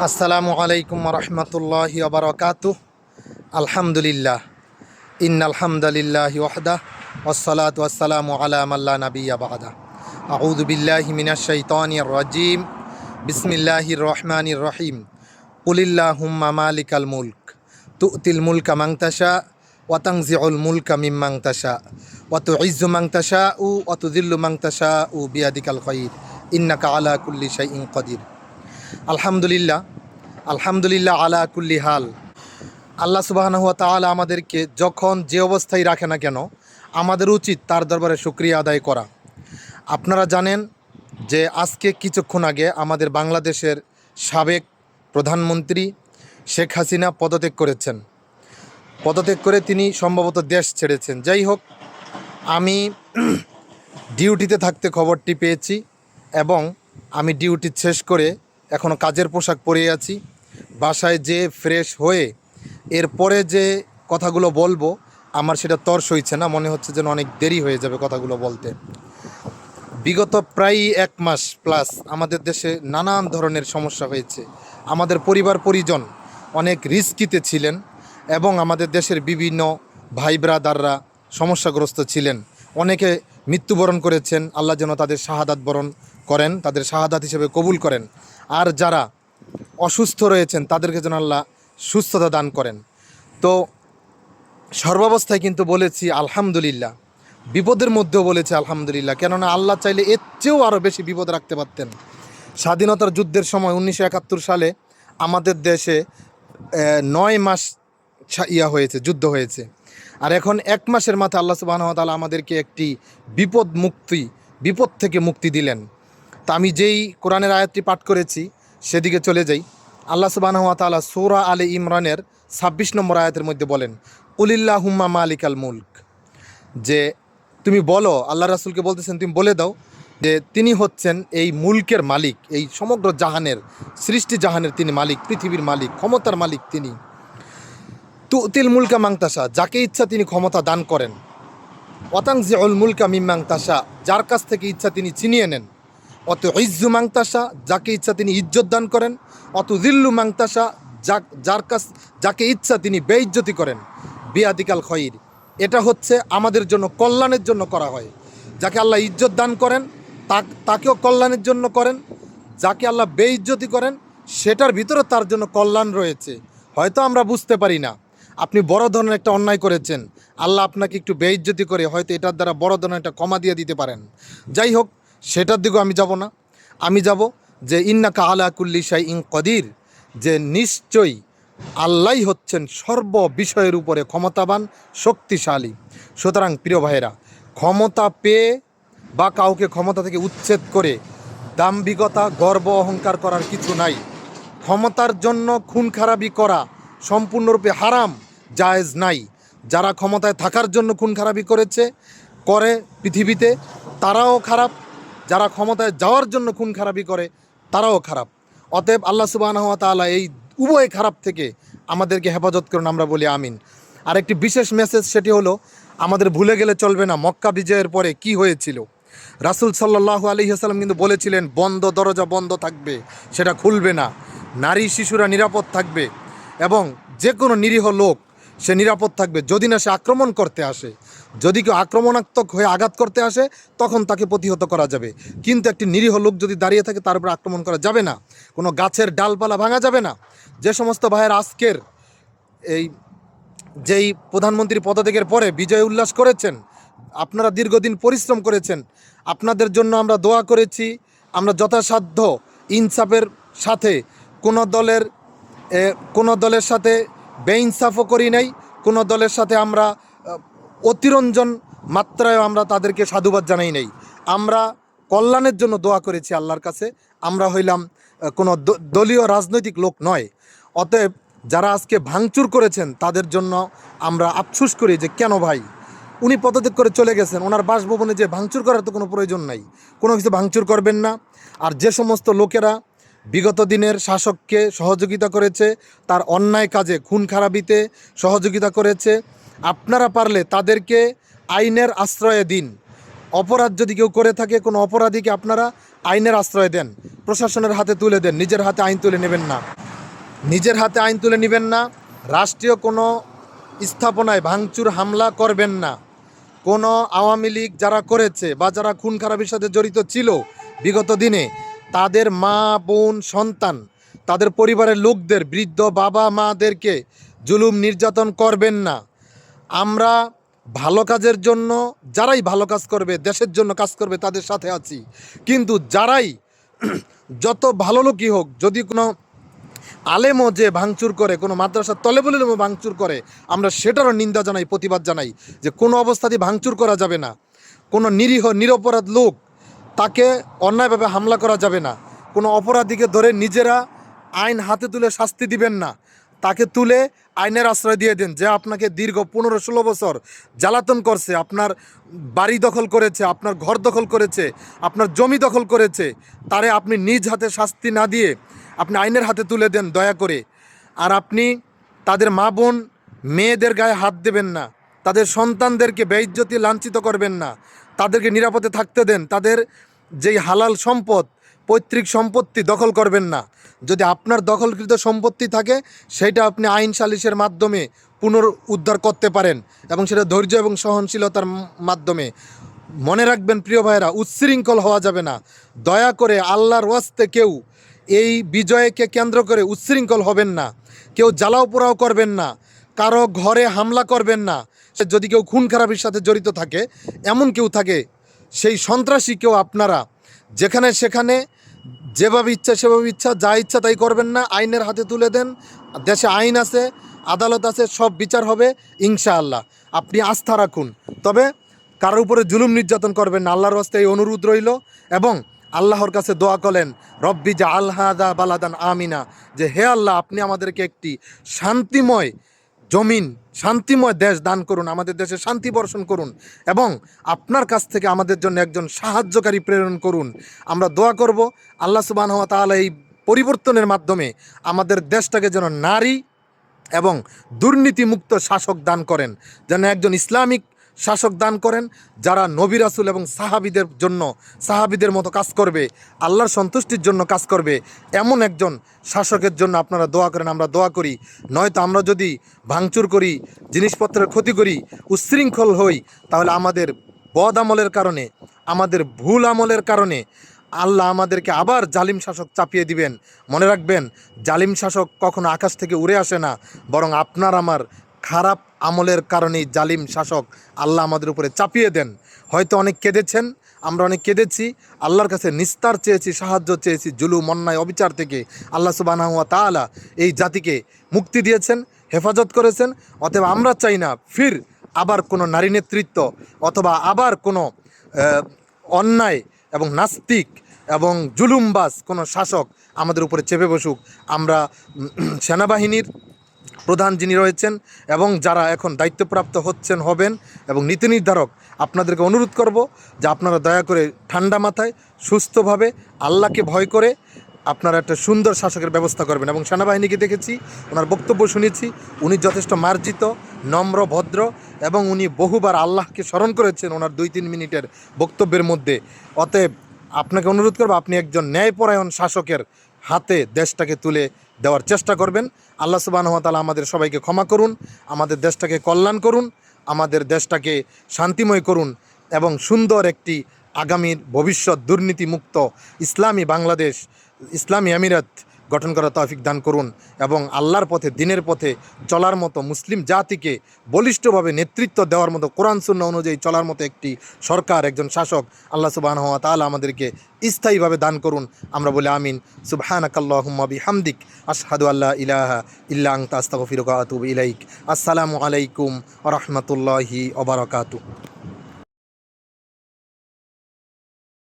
আসসালামু আলাইকুম রহমতুল্লাহি আবরকাত আলহামদুলিল্লাহ। ইন আলহামদুলিল্লাহ ওয়াহদা ওসলাত ওয়াসালামু আলা মাল্লা নবী আবাদা আউযু বিল্লাহি মিনাশ শাইতানির রাজিম। বিসমিল্লাহির রহমানির রহিম। কুলিল্লাহুম্মা মালিকাল মুলক। তুতিল মুলকা মান তাশা, ওয়া তানজিউল মুলকা মিম্মান তাশা, ওয়া তুইজ্জু মান তাশাউ ওয়া তুযিল্লু মান তাশাউ বিয়াদিকাল খায়র ইন্নাকা আলা কুল্লি শাইইন কাদির। আলহামদুলিল্লাহ আলহামদুলিল্লাহ আলা কুল্লি হাল। আল্লাহ সুবাহানহুয়া হুয়া তাআলা আমাদেরকে যখন যে অবস্থায় রাখে না কেন, আমাদের উচিত তার দরবারে শুক্রিয়া আদায় করা। আপনারা জানেন যে আজকে কিছুক্ষণ আগে আমাদের বাংলাদেশের সাবেক প্রধানমন্ত্রী শেখ হাসিনা পদত্যাগ করেছেন। পদত্যাগ করে তিনি সম্ভবত দেশ ছেড়েছেন। যাই হোক, আমি ডিউটিতে থাকতে খবরটি পেয়েছি এবং আমি ডিউটি শেষ করে এখনও কাজের পোশাক পরে আছি। বাসায় যে ফ্রেশ হয়ে এরপরে যে কথাগুলো বলব, আমার সেটা তর সইছে না, মনে হচ্ছে যেন অনেক দেরি হয়ে যাবে কথাগুলো বলতে। বিগত প্রায় এক মাস প্লাস আমাদের দেশে নানান ধরনের সমস্যা হয়েছে। আমাদের পরিবার পরিজন অনেক রিস্কিতে ছিলেন এবং আমাদের দেশের বিভিন্ন ভাই ব্রাদাররা সমস্যাগ্রস্ত ছিলেন। অনেকে মৃত্যুবরণ করেছেন, আল্লাহ যেন তাদের শাহাদাত বরণ করেন, তাদের শাহাদাত হিসেবে কবুল করেন। আর যারা অসুস্থ রয়েছেন, তাদেরকে যেন আল্লাহ সুস্থতা দান করেন। তো সর্বাবস্থায় কিন্তু বলেছি আলহামদুলিল্লাহ। বিপদের মধ্যেও বলেছে আলহামদুলিল্লাহ। কেননা আল্লাহ চাইলে এর চেয়েও আরও বেশি বিপদ রাখতে পারতেন। স্বাধীনতার যুদ্ধের সময় উনিশশো একাত্তর সালে আমাদের দেশে নয় মাস ইয়া হয়েছে, যুদ্ধ হয়েছে। আর এখন এক মাসের মাথায় আল্লাহ সুবাহ তালা আমাদেরকে একটি বিপদ মুক্তি, বিপদ থেকে মুক্তি দিলেন। তা আমি যেই কোরআনের আয়াতটি পাঠ করেছি, সেদিকে চলে যাই। আল্লাহ সুবাহ তালা সৌরা আলী ইমরানের ছাব্বিশ নম্বর আয়াতের মধ্যে বলেন উলিল্লাহ হুম্মা মালিক। আল মুলক যে তুমি বলো, আল্লাহ রাসুলকে বলতেছেন, তুমি বলে দাও যে তিনি হচ্ছেন এই মুলকের মালিক, এই সমগ্র জাহানের, সৃষ্টি জাহানের তিনি মালিক, পৃথিবীর মালিক, ক্ষমতার মালিক তিনি। তুতিল মুলকা মাংতাসা যাকে ইচ্ছা তিনি ক্ষমতা দান করেন। অতাংজি অল মুলকা মিমাং তাসা যার কাছ থেকে ইচ্ছা তিনি ছিনিয়ে নেন। অত ইজ্জু মাংতাসা, যাকে ইচ্ছা তিনি ইজ্জত দান করেন। অত জিল্লু মাংতাসা যা যার কাছ, যাকে ইচ্ছা তিনি বেইজ্জতি করেন। বিয়াদিকাল খয়ির এটা হচ্ছে আমাদের জন্য, কল্যাণের জন্য করা হয়। যাকে আল্লাহ ইজ্জত দান করেন তাকেও কল্যাণের জন্য করেন। যাকে আল্লাহ বেইজ্জতি করেন, সেটার ভিতরে তার জন্য কল্যাণ রয়েছে। হয়তো আমরা বুঝতে পারি না। আপনি বড় ধরনের একটা অন্যায় করেছেন। আল্লাহ আপনাকে একটু বেইজ্জতি করে হয়তো এটার দ্বারা বড় ধরনের একটা কমা দিয়ে দিতে পারেন। যাই হোক সেটার দিকেও আমি যাব না। আমি যাব যে ইন্নাকা আলা কুল্লি শাই ইং কদির, যে নিশ্চয়ই আল্লাহই হচ্ছেন সর্ব বিষয়ের উপরে ক্ষমতাবান, শক্তিশালী। সুতরাং প্রিয় ভাইয়েরা, ক্ষমতা পেয়ে বা কাউকে ক্ষমতা থেকে উচ্ছেদ করে দাম্ভিকতা, গর্ব, অহংকার করার কিছু নাই। ক্ষমতার জন্য খুন খারাপি করা সম্পূর্ণরূপে হারাম, জায়েজ নাই। যারা ক্ষমতায় থাকার জন্য খুন খারাপি করেছে, করে পৃথিবীতে, তারাও খারাপ যারা ক্ষমতায় যাওয়ার জন্য খুন খারাপি করে, তারাও খারাপ। অতএব আল্লাহ সুবাহ তাআলা এই উভয় খারাপ থেকে আমাদেরকে হেফাজত করুন, আমরা বলি আমিন। আর একটি বিশেষ মেসেজ সেটি হলো, আমাদের ভুলে গেলে চলবে না, মক্কা বিজয়ের পরে কি হয়েছিল। রাসুল সাল্লাহ আলি আলহিহাসাল্লাম কিন্তু বলেছিলেন, বন্ধ, দরজা বন্ধ থাকবে, সেটা খুলবে না। নারী, শিশুরা নিরাপদ থাকবে এবং যে কোনো নিরীহ লোক সে নিরাপদ থাকবে। যদি না সে আক্রমণ করতে আসে, যদি কেউ আক্রমণাত্মক হয়ে আঘাত করতে আসে, তখন তাকে প্রতিহত করা যাবে। কিন্তু একটি নিরীহ লোক যদি দাঁড়িয়ে থাকে, তার উপর আক্রমণ করা যাবে না। কোনো গাছের ডালপালা ভাঙা যাবে না। যে সমস্ত ভাইয়ের আজকের এই যেই প্রধানমন্ত্রী পদত্যাগের পরে বিজয় উল্লাস করেছেন, আপনারা দীর্ঘদিন পরিশ্রম করেছেন, আপনাদের জন্য আমরা দোয়া করেছি, আমরা যথাসাধ্য ইনসাফের সাথে, কোনো দলের কোনো দলের সাথে বেইনসাফও করি নাই। কোনো দলের সাথে আমরা অতিরঞ্জন মাত্রায় আমরা তাদেরকে সাধুবাদ জানাই নাই। আমরা কল্যাণের জন্য দোয়া করেছি আল্লাহর কাছে। আমরা হইলাম কোনো দলীয় রাজনৈতিক লোক নয়। অতএব যারা আজকে ভাঙচুর করেছেন, তাদের জন্য আমরা আফসুস করি যে, কেন ভাই? উনি পদত্যাগ করে চলে গেছেন। ওনার বাসভবনে যে ভাঙচুর করার তো কোনো প্রয়োজন নাই। কোনো কিছু ভাঙচুর করবেন না। আর যে সমস্ত লোকেরা বিগত দিনের শাসককে সহযোগিতা করেছে, তার অন্যায় কাজে খুন খারাপিতে সহযোগিতা করেছে। আপনারা পারলে তাদেরকে আইনের আশ্রয়ে দিন। অপরাধ যদি কেউ করে থাকে, কোনো অপরাধীকে আপনারা আইনের আশ্রয় দেন। প্রশাসনের হাতে তুলে দেন, নিজের হাতে আইন তুলে নেবেন না। নিজের হাতে আইন তুলে নেবেন না, রাষ্ট্রীয় কোনো স্থাপনায় ভাঙচুর, হামলা করবেন না। কোনো আওয়ামী লীগ যারা করেছে বা যারা খুন খারাপের সাথে জড়িত ছিল, বিগত দিনে তাদের মা, বোন, সন্তান, তাদের পরিবারের লোকদের, বৃদ্ধ বাবা মাদেরকে জুলুম নির্যাতন করবেন না। আমরা ভালো কাজের জন্য, যারাই ভালো কাজ করবে, দেশের জন্য কাজ করবে, তাদের সাথে আছি। কিন্তু যারাই যত ভালো লোকই হোক, যদি কোনো আলেমও যে ভাঙচুর করে, কোনো মাদ্রাসার তলেবুল এলেমও ভাঙচুর করে, আমরা সেটারও নিন্দা জানাই, প্রতিবাদ জানাই যে কোনো অবস্থাতেই ভাঙচুর করা যাবে না। কোনো নিরীহ, নিরপরাধ লোক তাকে অন্যায়ভাবে হামলা করা যাবে না। কোনো অপরাধীকে ধরে নিজেরা আইন হাতে তুলে শাস্তি দিবেন না। তাকে তুলে আইনের আশ্রয় দিয়ে দেন, যে আপনাকে দীর্ঘ পনেরো ষোলো বছর জ্বালাতন করছে, আপনার বাড়ি দখল করেছে, আপনার ঘর দখল করেছে, আপনার জমি দখল করেছে। তারে আপনি নিজ হাতে শাস্তি না দিয়ে আপনি আইনের হাতে তুলে দেন, দয়া করে। আর আপনি তাদের মা বোন, মেয়েদের গায়ে হাত দেবেন না। তাদের সন্তানদেরকে বেইজ্জতি লাঞ্ছিত করবেন না। তাদেরকে নিরাপদে থাকতে দেন। তাদের যেই হালাল সম্পদ, পৈতৃক সম্পত্তি দখল করবেন না। যদি আপনার দখলকৃত সম্পত্তি থাকে, সেটা আপনি আইন সালিশের মাধ্যমে পুনর উদ্ধার করতে পারেন এবং সেটা ধৈর্য এবং সহনশীলতার মাধ্যমে। মনে রাখবেন প্রিয় ভাইয়েরা, উচ্ছৃঙ্খল হওয়া যাবে না। দয়া করে আল্লাহর ওয়াস্তে কেউ এই বিজয়কে কেন্দ্র করে উচ্ছৃঙ্খল হবেন না। কেউ জ্বালাও পোড়াও করবেন না। কারও ঘরে হামলা করবেন না। সে যদি কেউ খুন খারাপির সাথে জড়িত থাকে, এমন কেউ থাকে সেই সন্ত্রাসী কেউ আপনারা যেখানে সেখানে যেভাবে ইচ্ছা সেভাবে ইচ্ছা, যা ইচ্ছা তাই করবেন না। আইনের হাতে তুলে দেন। দেশে আইন আছে, আদালত আছে, সব বিচার হবে ইনশাআল্লাহ। আপনি আস্থা রাখুন। তবে কারোর উপরে জুলুম নির্যাতন করবেন না। আল্লাহর হস্তে এই অনুরোধ রইল এবং আল্লাহর কাছে দোয়া করেন রব্বি জা আলহাদা বালাদান আমিনা। যে, হে আল্লাহ, আপনি আমাদেরকে একটি শান্তিময় জমিন শান্তিময় দেশ দান করুন, আমাদের দেশে শান্তি বর্ষণ করুন এবং আপনার কাছ থেকে আমাদের জন্য একজন সাহায্যকারী প্রেরণ করুন। আমরা দোয়া করব, আল্লাহ সুবাহ তাহলে এই পরিবর্তনের মাধ্যমে আমাদের দেশটাকে যেন নারী এবং দুর্নীতিমুক্ত শাসক দান করেন, যেন একজন ইসলামিক শাসক দান করেন, যারা নবী রাসুল এবং সাহাবিদের জন্য, সাহাবিদের মতো কাজ করবে, আল্লাহর সন্তুষ্টির জন্য কাজ করবে, এমন একজন শাসকের জন্য আপনারা দোয়া করেন, আমরা দোয়া করি। নয়তো আমরা যদি ভাঙচুর করি, জিনিসপত্রের ক্ষতি করি, উচ্ছৃঙ্খল হই, তাহলে আমাদের বদ আমলের কারণে, আমাদের ভুল আমলের কারণে আল্লাহ আমাদেরকে আবার জালিম শাসক চাপিয়ে দিবেন। মনে রাখবেন, জালিম শাসক কখনো আকাশ থেকে উড়ে আসে না, বরং আপনার আমার খারাপ আমলের কারণেই জালিম শাসক আল্লাহ আমাদের উপরে চাপিয়ে দেন। হয়তো অনেক কেঁদেছেন, আমরা অনেক কেঁদেছি, আল্লাহর কাছে নিস্তার চেয়েছি, সাহায্য চেয়েছি, জুলুম, অন্যায়, অবিচার থেকে আল্লাহ সুবাহ তাআলা এই জাতিকে মুক্তি দিয়েছেন, হেফাজত করেছেন। অতএব আমরা চাই না ফির আবার কোনো নারী নেতৃত্ব অথবা আবার কোনো অন্যায় এবং নাস্তিক এবং জুলুমবাজ কোনো শাসক আমাদের উপরে চেপে বসুক। আমরা সেনাবাহিনীর প্রধান যিনি রয়েছেন এবং যারা এখন দায়িত্বপ্রাপ্ত হচ্ছেন, হবেন এবং নীতি নির্ধারক, আপনাদেরকে অনুরোধ করব যে আপনারা দয়া করে ঠান্ডা মাথায়, সুস্থভাবে, আল্লাহকে ভয় করে আপনারা একটা সুন্দর শাসকের ব্যবস্থা করবেন। এবং সেনাবাহিনীকে দেখেছি, ওনার বক্তব্য শুনেছি, উনি যথেষ্ট মার্জিত, নম্র, ভদ্র এবং উনি বহুবার আল্লাহকে স্মরণ করেছেন ওনার দুই তিন মিনিটের বক্তব্যের মধ্যে। অতএব আপনাকে অনুরোধ করব, আপনি একজন ন্যায়পরায়ণ শাসকের হাতে দেশটাকে তুলে দেওয়ার চেষ্টা করবেন। আল্লাহ সুবাহতালা আমাদের সবাইকে ক্ষমা করুন, আমাদের দেশটাকে কল্যাণ করুন, আমাদের দেশটাকে শান্তিময় করুন এবং সুন্দর একটি আগামীর ভবিষ্যৎ দুর্নীতিমুক্ত ইসলামী বাংলাদেশ, ইসলামী আমিরাত গঠন করার তৌফিক দান করুন এবং আল্লাহর পথে, দিনের পথে চলার মতো মুসলিম জাতিকে বলিষ্ঠভাবে নেতৃত্ব দেওয়ার মতো কোরআন শূন্য অনুযায়ী চলার মতো একটি সরকার, একজন শাসক আল্লাহ সুবাহ তাআলা আমাদেরকে স্থায়ীভাবে দান করুন। আমরা বলি আমিন। সুবহানাকাল্লাহুম্মা বিহামদিক। আশহাদু আল্লাহ ইলাহা ইল্লা আস্তাগফিরুকা ওয়া ইলাইক। আসসালামু আলাইকুম রাহমাতুল্লাহি বারাকাতুহু।